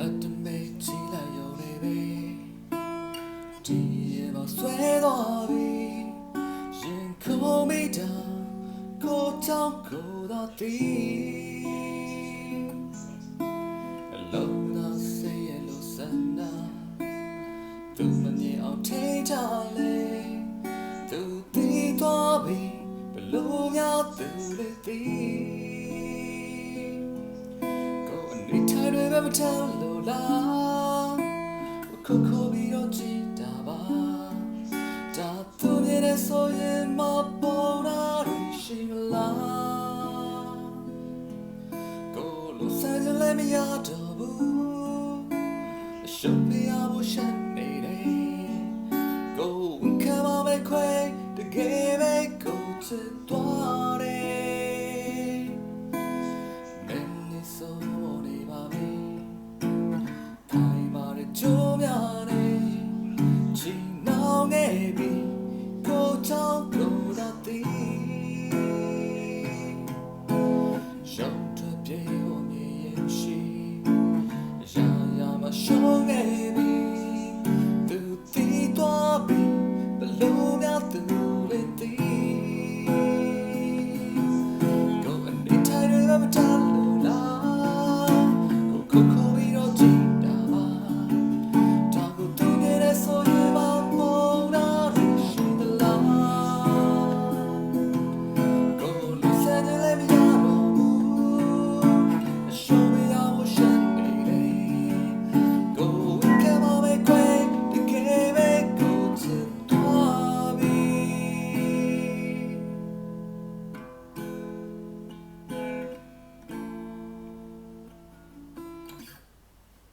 အတမေချီလိုက်ရုံနေပဲဒီရေမဆွဲသွားပြီရင်ခုန်မိတာကိုတောင်းကိုသာတည်အလုံးသာစေရလို့စန္ဒာသူမမြင်အောင်ထိထားလေသူတည်သွားပြီဘလို့များသူလေးတည်ကိုအနေထားတွေပဲမထောက် လို့လားခုခုပြီးတော့ကြည်တာပါဒါသူမြင်တဲ့ဆိုရင်မပေါ်တာတွေရှိမလားကိုလိုဆန်းကြလည်းမရတော့ဘူးအရှုံးပြရဖို့ရှက်နေတယ်ကိုဝန်ခံပါပဲခွဲတကယ်ပဲကိုချစ် 想着别我你演戏，呀呀嘛想爱你，都地多比不路面都累的，够你太热不太冷。